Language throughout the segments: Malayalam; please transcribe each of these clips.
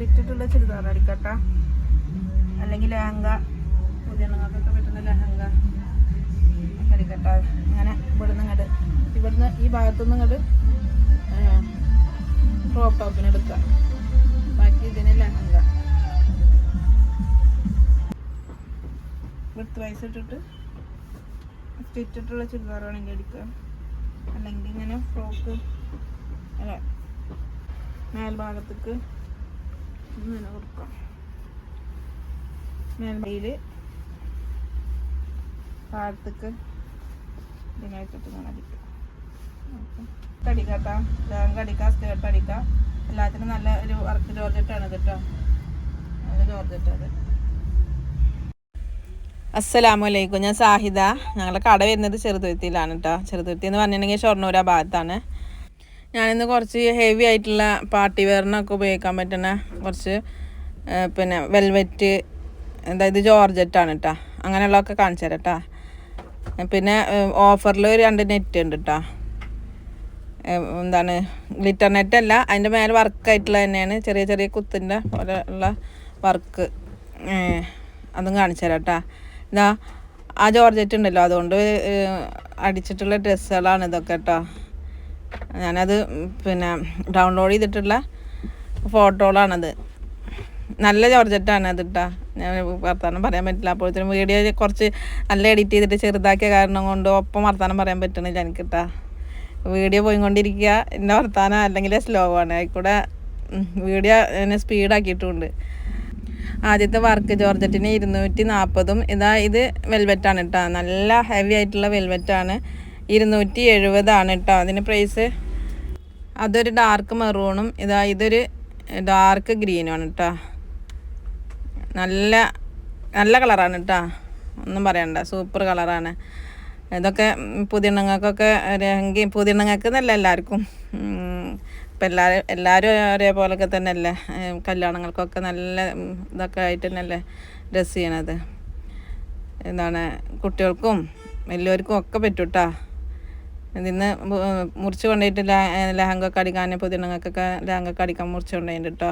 വെച്ചിട്ടുള്ള ചുരിദാർ അടിക്കട്ട അല്ലെങ്കിൽ ലഹങ്ക. പുതിയണങ്ങൾക്കൊക്കെ പറ്റുന്ന ലഹങ്ക. അടിക്കട്ട അങ്ങനെ ഇവിടുന്ന് ഇങ്ങോട്ട് ഇവിടുന്ന് ഈ ഭാഗത്തുനിന്ന് ഇങ്ങോട്ട് ക്രോപ്പ് ടോപ്പിന് എടുക്കുക ബാക്കി ഇതിന് ലഹങ്ക. വിത്ത് വയസ്സ് ഇട്ടിട്ട് സ്റ്റിച്ചിട്ടുള്ള ചുരിദാർ വേണമെങ്കിൽ അടിക്കുക അല്ലെങ്കിൽ ഇങ്ങനെ ഫ്രോക്ക് അല്ല മേൽഭാഗത്തേക്ക് ഇങ്ങനെ കൊടുക്കാം. മേൽമയിൽ താഴത്തേക്ക് ഇതിനായിട്ടിട്ട് ഇങ്ങനെ അടിക്കാം. അടിക്കാട്ടോ ലാങ്ക് അടിക്കാം സ്കേർട്ട് അടിക്കാം. എല്ലാത്തിനും നല്ല ഒരു വർക്ക് ജോർജറ്റാണ് കേട്ടോ. അത് ജോർജറ്റ് അത് അസ്സലാമു അലൈക്കും. ഞാൻ സാഹിദ. ഞങ്ങളുടെ കട വരുന്നത് ചെറുതുരുത്തിയിലാണ് കേട്ടോ ചെറുതുരുത്തി എന്ന് പറഞ്ഞിട്ടുണ്ടെങ്കിൽ ഷൊർണൂർ ഭാഗത്താണ്. ഞാനിന്ന് കുറച്ച് ഹെവി ആയിട്ടുള്ള പാർട്ടി വെയറിനൊക്കെ ഉപയോഗിക്കാൻ പറ്റുന്ന കുറച്ച് പിന്നെ വെൽവെറ്റ് അതായത് ജോർജറ്റാണ് കേട്ടോ അങ്ങനെയുള്ളതൊക്കെ കാണിച്ചു തരാം കേട്ടോ പിന്നെ ഓഫറിൽ ഒരു രണ്ട് നെറ്റ് ഉണ്ട് കേട്ടോ എന്താണ് ഗ്ലിറ്റർ നെറ്റ് അല്ല അതിന്റെ മേലെ വർക്കായിട്ടുള്ള തന്നെയാണ്. ചെറിയ ചെറിയ കുത്തിന്റെ പോലെ ഉള്ള വർക്ക് അതും കാണിച്ചു തരാം കേട്ടോ ഇതാ ആ ജോർജറ്റ് ഉണ്ടല്ലോ അതുകൊണ്ട് അടിച്ചിട്ടുള്ള ഡ്രസ്സുകളാണ് ഇതൊക്കെ കേട്ടോ ഞാനത് പിന്നെ ഡൗൺലോഡ് ചെയ്തിട്ടുള്ള ഫോട്ടോകളാണത്. നല്ല ജോർജറ്റാണ് അത് ഇട്ടാ ഞാൻ വർത്തമാനം പറയാൻ പറ്റില്ല. അപ്പോഴത്തേനും വീഡിയോ കുറച്ച് നല്ല എഡിറ്റ് ചെയ്തിട്ട് ചെറുതാക്കിയ കാരണം കൊണ്ട് ഒപ്പം വർത്തമാനം പറയാൻ പറ്റണില്ല എനിക്ക് കേട്ടോ വീഡിയോ പോയിക്കൊണ്ടിരിക്കുക എന്റെ വർത്തമാനം അല്ലെങ്കിൽ സ്ലോ ആണ്. അതിൽക്കൂടെ വീഡിയോ എന്നെ സ്പീഡാക്കിയിട്ടുമുണ്ട് ആദ്യത്തെ വർക്ക് ജോർജറ്റിന് ഇരുന്നൂറ്റി നാൽപ്പതും ഇതാ ഇത് വെൽവെറ്റാണ് കേട്ടോ നല്ല ഹെവി ആയിട്ടുള്ള വെൽവെറ്റാണ് ഇരുന്നൂറ്റി എഴുപതാണ് കേട്ടോ. അതിന് പ്രൈസ് അതൊരു ഡാർക്ക് മെറൂണും ഇതാ ഇതൊരു ഡാർക്ക് ഗ്രീനുമാണ് കേട്ടോ. നല്ല നല്ല കളറാണ് കേട്ടോ. ഒന്നും പറയണ്ട സൂപ്പർ കളറാണ് ഇതൊക്കെ പുതിയണ്ണങ്ങൾക്കൊക്കെ രഹങ്കി പുതിയണ്ണങ്ങൾക്ക് എന്നല്ല എല്ലാവർക്കും. ഇപ്പം എല്ലാവരും എല്ലാവരും ഒരേപോലൊക്കെ തന്നെയല്ലേ? കല്യാണങ്ങൾക്കൊക്കെ നല്ല ഇതൊക്കെ ആയിട്ട് തന്നെയല്ലേ ഡ്രസ്സ് ചെയ്യണത്. എന്താണ് കുട്ടികൾക്കും വലിയവർക്കും ഒക്കെ പറ്റൂട്ടാ ഇതിന്ന് മുറിച്ച് കൊണ്ടുപോയിട്ട് ലഹങ്കൊക്കെ അടിക്കാൻ ലഹങ്ക ലഹങ്കൊക്കെ അടിക്കാൻ മുറിച്ച് കൊണ്ടുപോയിട്ട് കേട്ടോ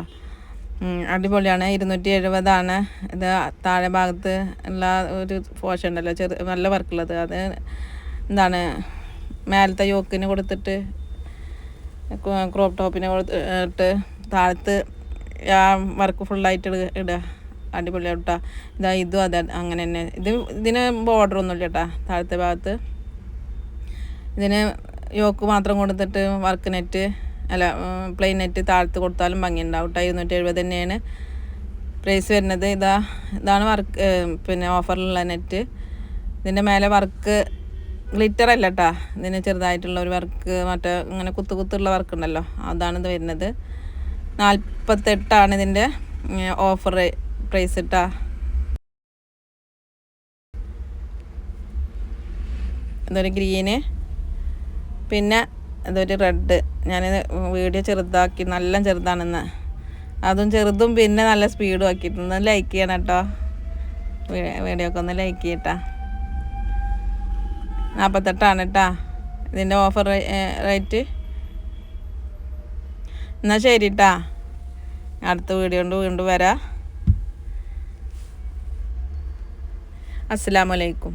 അടിപൊളിയാണ്. ഇരുന്നൂറ്റി എഴുപതാണ് ഇത് താഴെ ഭാഗത്ത് ഉള്ള ഒരു പോഷൻ ഉണ്ടല്ലോ ചെറു നല്ല വർക്കുള്ളത്. അത് എന്താണ് മേലത്തെ യോക്കിന് കൊടുത്തിട്ട് ക്രോപ്പ് ടോപ്പിന് കൊടുത്തിട്ട് താഴത്ത് ആ വർക്ക് ഫുള്ളായിട്ട് ഇടുക അടിപൊളിയാണ് കേട്ടോ ഇതാ ഇതും അതെ അങ്ങനെ തന്നെ. ഇത് ഇതിന് ബോർഡർ ഒന്നുമില്ല കേട്ടോ താഴത്തെ ഭാഗത്ത്. ഇതിന് യോക്ക് മാത്രം കൊടുത്തിട്ട് വർക്ക് നെറ്റ് അല്ല പ്ലെയിൻ നെറ്റ് താഴ്ത്ത് കൊടുത്താലും ഭംഗിയുണ്ടാവും കേട്ടോ ഇരുന്നൂറ്റി എഴുപത് തന്നെയാണ് പ്രൈസ് വരുന്നത്. ഇതാ ഇതാണ് വർക്ക് പിന്നെ ഓഫറിലുള്ള നെറ്റ് ഇതിന്റെ മേലെ വർക്ക് ഗ്ലിറ്റർ അല്ല കേട്ടാ ഇതിന് ചെറുതായിട്ടുള്ള ഒരു വർക്ക് മറ്റേ ഇങ്ങനെ കുത്തു കുത്തുള്ള വർക്ക് ഉണ്ടല്ലോ. അതാണ് ഇത് വരുന്നത്. നാൽപ്പത്തെട്ടാണ് ഇതിന്റെ ഓഫർ പ്രൈസ് ഇട്ടാ ഇതൊരു ഗ്രീന് പിന്നെ ഇതൊരു റെഡ് ഞാൻ വീഡിയോ ചെറുതാക്കി നല്ല ചെറുതാണെന്ന്. അതും ചെറുതും പിന്നെ നല്ല സ്പീഡും ആക്കിയിട്ടുണ്ട്. ലൈക്ക് ചെയ്യണം കേട്ടോ. വീഡിയോ ഒക്കെ ഒന്ന് ലൈക്ക് ചെയ്യട്ടാ. നാൽപ്പത്തെട്ടാണ് കേട്ടാ. ഇതിന്റെ ഓഫർ റേറ്റ് എന്നാൽ ശരി കേട്ടാ അടുത്ത വീഡിയോ കൊണ്ട് വീണ്ടും വരാം. അസ്സലാമലൈക്കും